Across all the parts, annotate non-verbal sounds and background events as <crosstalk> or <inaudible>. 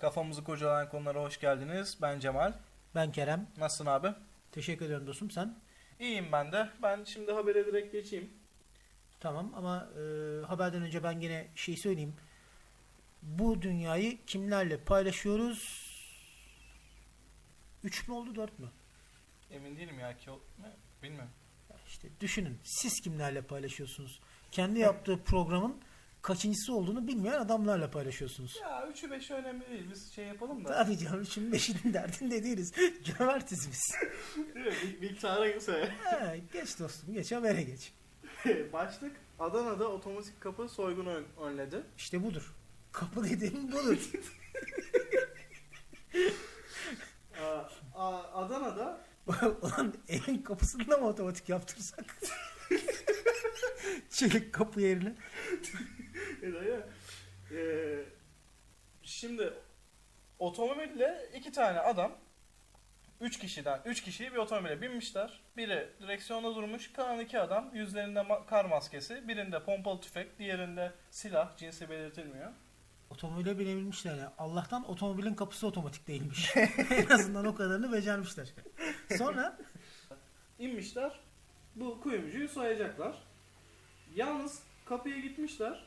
Kafamızı kurcalayan konulara hoş geldiniz. Ben Cemal. Ben Kerem. Nasılsın abi? Teşekkür ediyorum dostum. Sen? İyiyim ben de. Ben şimdi habere direkt geçeyim. Tamam ama e, haberden önce ben yine şey söyleyeyim. Bu dünyayı kimlerle paylaşıyoruz? 3 mü oldu 4 mü? Emin değilim ya ki? Bilmiyorum. İşte düşünün. Siz kimlerle paylaşıyorsunuz? Kendi yaptığı programın kaçıncısı olduğunu bilmeyen adamlarla paylaşıyorsunuz. Ya 3'ü 5'i önemli değil. Biz şey yapalım da. Tabii canım üçün beşinin derdinde değiliz. <laughs> Cömertiz biz. Miktarı ise. He, geç dostum geç habere geç. <laughs> Başlık Adana'da otomatik kapı soygunu ön- önledi. İşte budur. Kapı dediğim budur. <laughs> Aa, a- Adana'da Ulan evin kapısını da mı otomatik yaptırsak? Çelik kapı yerine. E eee, şimdi otomobille iki tane adam üç kişiden üç kişiyi bir otomobile binmişler. Biri direksiyonda durmuş. Kalan iki adam yüzlerinde ma- kar maskesi. Birinde pompalı tüfek. Diğerinde silah. Cinsi belirtilmiyor. Otomobile binebilmişler ya. Allah'tan otomobilin kapısı otomatik değilmiş. <laughs> en azından o kadarını becermişler. Sonra İnmişler. Bu kuyumcuyu soyacaklar. Yalnız kapıya gitmişler.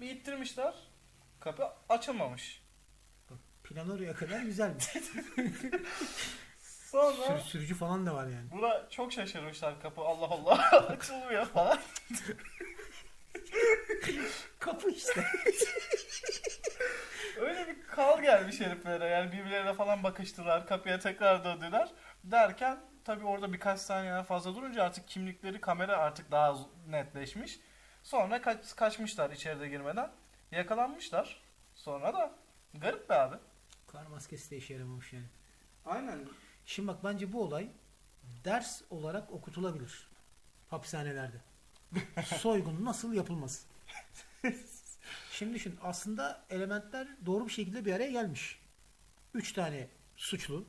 Bir ittirmişler. Kapı açılmamış. plan oraya kadar güzelmiş. <laughs> Sonra Sür, sürücü falan da var yani. Buna çok şaşırmışlar kapı Allah Allah <laughs> açılmıyor falan. Kapı işte. <laughs> Öyle bir kal gelmiş heriflere yani birbirlerine falan bakıştılar kapıya tekrar döndüler derken tabi orada birkaç saniye fazla durunca artık kimlikleri kamera artık daha netleşmiş. Sonra kaç, kaçmışlar içeride girmeden yakalanmışlar sonra da garip be abi. Kar maskesi de işe yaramamış yani. Aynen Şimdi bak bence bu olay ders olarak okutulabilir. Hapishanelerde. <laughs> Soygun nasıl yapılmaz? Şimdi düşün aslında elementler doğru bir şekilde bir araya gelmiş. Üç tane suçlu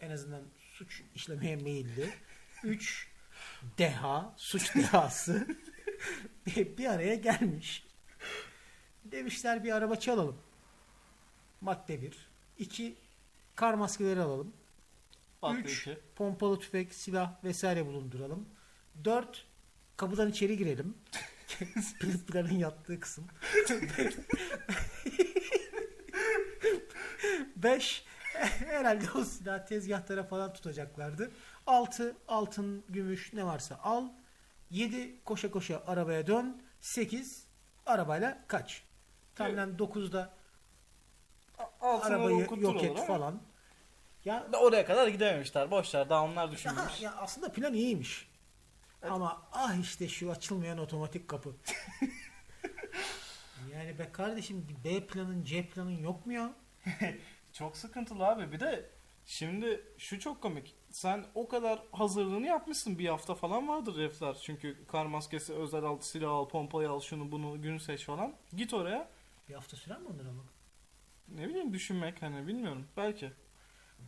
en azından suç işlemeye meyilli. Üç deha, suç dehası <laughs> bir araya gelmiş. Demişler bir araba çalalım. Madde bir. İki, kar maskeleri alalım. Bak 3 ki. pompalı tüfek, silah vesaire bulunduralım. 4 kapıdan içeri girelim. <laughs> Planın yattığı kısım. <laughs> 5 herhalde o silah tezgahlara falan tutacaklardı. 6 altın, gümüş ne varsa al. 7 koşa koşa arabaya dön. 8 arabayla kaç. Tahminen 9'da Altına arabayı okutturulur yok et falan. Ya Oraya kadar gidememişler boşver daha onlar düşünmüş. ya aslında plan iyiymiş. Ama ah işte şu açılmayan otomatik kapı. <laughs> yani be kardeşim B planın C planın yok mu ya? <laughs> Çok sıkıntılı abi. Bir de şimdi şu çok komik. Sen o kadar hazırlığını yapmışsın. Bir hafta falan vardır refler. Çünkü kar maskesi, özel al, silah al, pompayı al, şunu bunu gün seç falan. Git oraya. Bir hafta sürer mi onlar ama? Ne bileyim düşünmek hani bilmiyorum. Belki.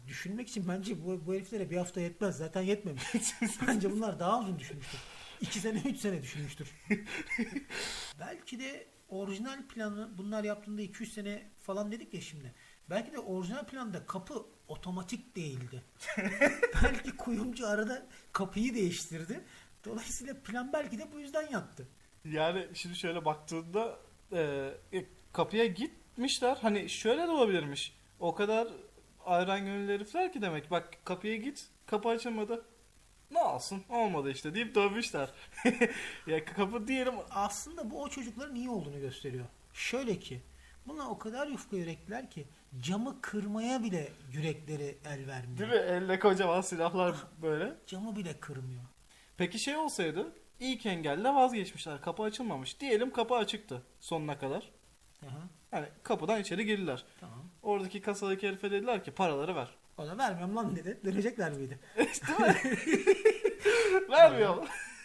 Düşünmek için bence bu, bu heriflere bir hafta yetmez. Zaten yetmemiş. <laughs> bence bunlar daha uzun düşünmüştür. 2 sene 3 sene düşünmüştür. <laughs> Belki de orijinal planı bunlar yaptığında 2-3 sene falan dedik ya şimdi. Belki de orijinal planda kapı otomatik değildi. <laughs> belki kuyumcu arada kapıyı değiştirdi. Dolayısıyla plan belki de bu yüzden yattı. Yani şimdi şöyle baktığında e, e, kapıya gitmişler. Hani şöyle de olabilirmiş. O kadar ayran gönüllü herifler ki demek. Bak kapıya git. Kapı açılmadı. Ne olsun olmadı işte deyip dönmüşler. <laughs> ya kapı diyelim Aslında bu o çocukların iyi olduğunu gösteriyor. Şöyle ki bunlar o kadar yufka yürekliler ki camı kırmaya bile yürekleri el vermiyor. Değil mi? Elle kocaman silahlar böyle. Camı bile kırmıyor. Peki şey olsaydı ilk engelle vazgeçmişler. Kapı açılmamış. Diyelim kapı açıktı sonuna kadar. Aha, Hani kapıdan içeri girdiler. tamam. Oradaki kasadaki herife dediler ki paraları ver. O da vermiyorum lan dedi. Dönecekler miydi? <laughs> <laughs> Vermiyor.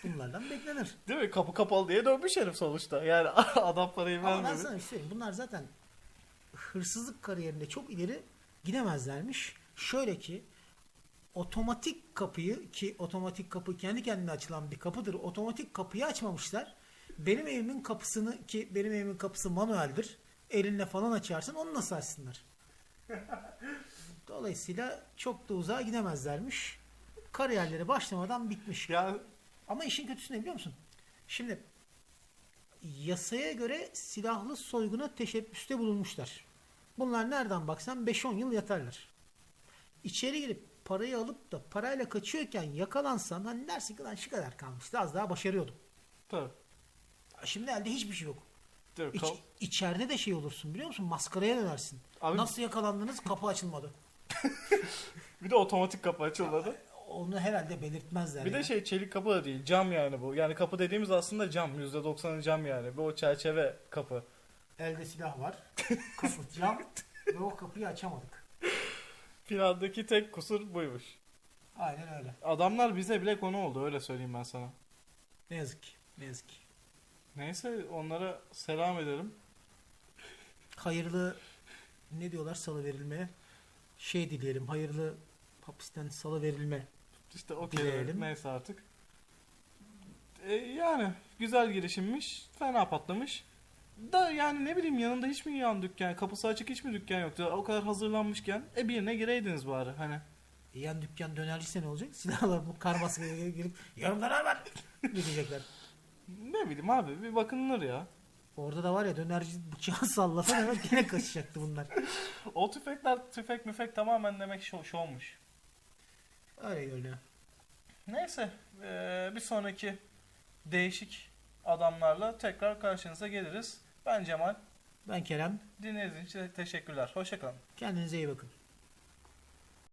Bunlardan beklenir. Değil mi? Kapı kapalı diye dönmüş herif sonuçta. Yani <laughs> adam parayı Ama ben vermiyor. sana şey söyleyeyim. Bunlar zaten hırsızlık kariyerinde çok ileri gidemezlermiş. Şöyle ki otomatik kapıyı ki otomatik kapı kendi kendine açılan bir kapıdır. Otomatik kapıyı açmamışlar. Benim evimin kapısını ki benim evimin kapısı manueldir. Elinle falan açarsın onu nasıl açsınlar? <laughs> Dolayısıyla çok da uzağa gidemezlermiş. Kariyerleri başlamadan bitmiş. Ya Ama işin kötüsü ne biliyor musun? Şimdi yasaya göre silahlı soyguna teşebbüste bulunmuşlar. Bunlar nereden baksan 5-10 yıl yatarlar. İçeri girip parayı alıp da parayla kaçıyorken yakalansan hani dersin ki lan şu kadar kalmıştı az daha başarıyordum. tabii. Şimdi elde hiçbir şey yok. Tabii, İç, içeride de şey olursun biliyor musun? Maskaraya dönersin. Abi- Nasıl yakalandınız? Kapı açılmadı. <laughs> Bir de otomatik kapı açılmadı. Onu herhalde belirtmezler. Bir de ya. şey çelik kapı da değil. Cam yani bu. Yani kapı dediğimiz aslında cam. %90'ı cam yani. Bu o çerçeve kapı. Elde silah var. Kapı cam <laughs> ve o kapıyı açamadık. Finaldeki tek kusur buymuş. Aynen öyle. Adamlar bize bile konu oldu öyle söyleyeyim ben sana. Ne yazık ki. Ne yazık ki. Neyse onlara selam ederim. Hayırlı ne diyorlar salı verilmeye? Şey dileyelim. Hayırlı hapisten salı verilme. İşte okey Dileyelim. neyse artık. E, yani güzel girişimmiş. Fena patlamış. Da yani ne bileyim yanında hiç mi yan dükkan, kapısı açık hiç mi dükkan yoktu? O kadar hazırlanmışken e birine gireydiniz bari hani. E, yan dükkan dönerciyse ne olacak? <laughs> Silahla bu kar baskıya girip yarım döner var diyecekler. Ne bileyim abi bir bakınılır ya. Orada da var ya dönerci bıçağı <laughs> sallasan evet gene kaçacaktı bunlar. O tüfekler tüfek müfek tamamen demek şov, şovmuş. Öyle görünüyor. Neyse eee, bir sonraki değişik adamlarla tekrar karşınıza geliriz. Ben Cemal. Ben Kerem. Dinlediğiniz için teşekkürler. Hoşçakalın. Kendinize iyi bakın.